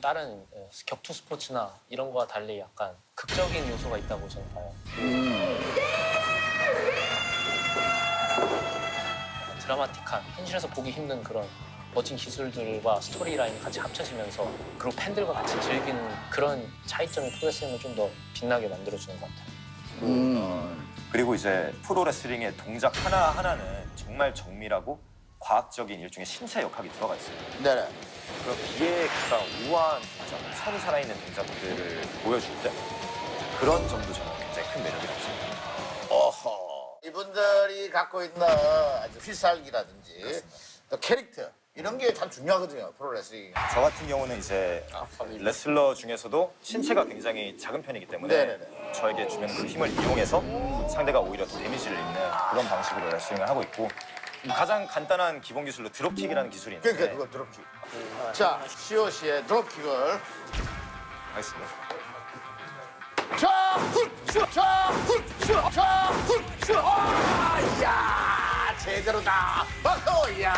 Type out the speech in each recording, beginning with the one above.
다른 예, 격투 스포츠나 이런 거와 달리 약간 극적인 요소가 있다고 저는 봐요. 드라마틱한 현실에서 보기 힘든 그런 멋진 기술들과 스토리라인이 같이 합쳐지면서 그리고 팬들과 같이 즐기는 그런 차이점이 프로레슬링을 좀 더 빛나게 만들어주는 것 같아요. 그리고 이제 프로레슬링의 동작 하나하나는 정말 정밀하고 과학적인 일종의 신체 역학이 들어가 있어요. 네네. 그 기계가 우아한 동작, 선이 살아있는 동작들을 보여줄 때 그런 점도 저는 굉장히 큰 매력이라고 생각합니다. 어허. 이분들이 갖고 있는 아주 필살기라든지 또 캐릭터 이런 게 참 중요하거든요 프로레슬링. 저 같은 경우는 이제 레슬러 중에서도 신체가 굉장히 작은 편이기 때문에 네네네. 저에게 주는 그 힘을 이용해서 상대가 오히려 더 데미지를 입는 그런 방식으로 레슬링을 하고 있고 가장 간단한 기본 기술로 드롭킥이라는 기술이 있는데 그러니까 그걸 드롭킥. 자 시오 씨의 드롭킥을 하겠습니다. 자, 훌, 자, 훌, 자, 훌, 아, 이야, 제대로다. 박수, 이야.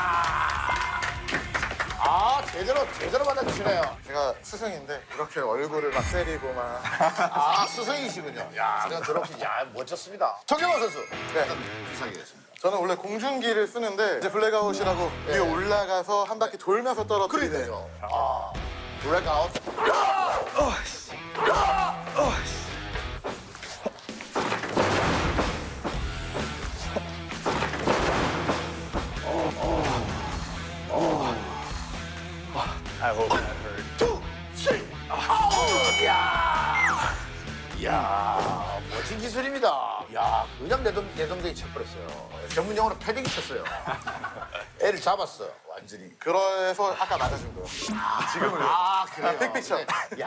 아, 제대로, 제대로 받아주시네요. 제가 스승인데 이렇게 얼굴을 막 때리고 막 아, 스승이시군요. 야, 제가 드롭킥, 야, 멋졌습니다. 정경호 선수. 네. 비상이겠습니다. 저는 원래 공중기를 쓰는데 이제 블랙아웃이라고 네. 위에 올라가서 한 바퀴 돌면서 떨어뜨리는 그러니까요. 아, 블랙아웃. I hope that hurt. 야. 야, 멋진 기술입니다. 야, 그냥 내동, 내동댕이 쳐버렸어요. 전문 용어로 패딩 쳤어요. 애를 잡았어, 완전히. 그래서 아까 맞아준 거예요. 지금은 아, 그래요? 빅픽처. 네. 야,